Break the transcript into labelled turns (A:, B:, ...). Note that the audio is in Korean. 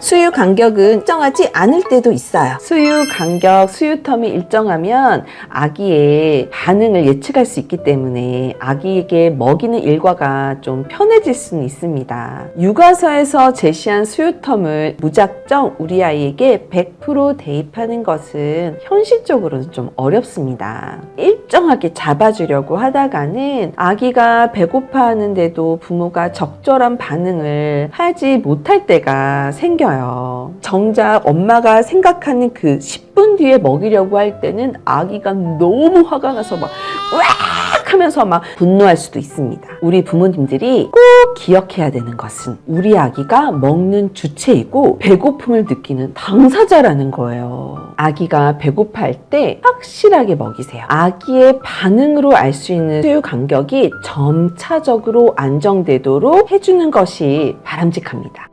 A: 수유 간격은 일정하지 않을 때도 있어요. 수유 간격, 수유 텀이 일정하면 아기의 반응을 예측할 수 있기 때문에 아기에게 먹이는 일과가 좀 편해질 수는 있습니다. 육아서에서 제시한 수유 텀을 무작정 우리 아이에게 100% 대입하는 것은 현실적으로는 좀 어렵습니다. 일정하게 잡아주려고 하다가는 아기가 배고파 하는데도 부모가 적절한 반응을 하지 못할 때가 생겨요. 정작 엄마가 생각하는 그 10분 뒤에 먹이려고 할 때는 아기가 너무 화가 나서 막 으악 하면서 막 분노할 수도 있습니다. 우리 부모님들이 꼭 기억해야 되는 것은 우리 아기가 먹는 주체이고 배고픔을 느끼는 당사자라는 거예요. 아기가 배고파할 때 확실하게 먹이세요. 아기의 반응으로 알 수 있는 수유 간격이 점차적으로 안정되도록 해주는 것이 바람직합니다.